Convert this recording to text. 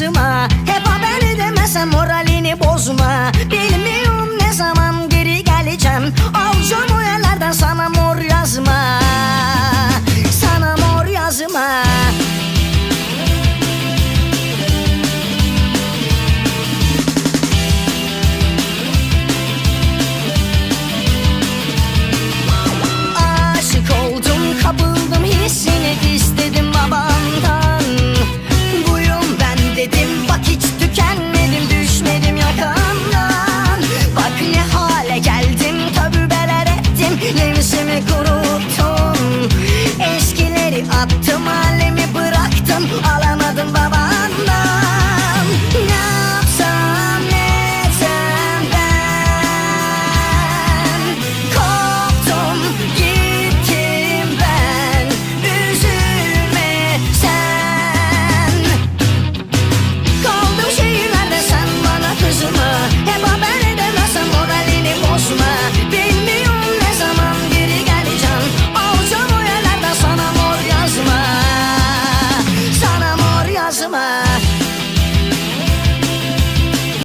başıma Hep haber edemezsem moralini bozma. Gerisini kuruttum. Eskileri attım halimi bıraktım. Alamadım baba. amar.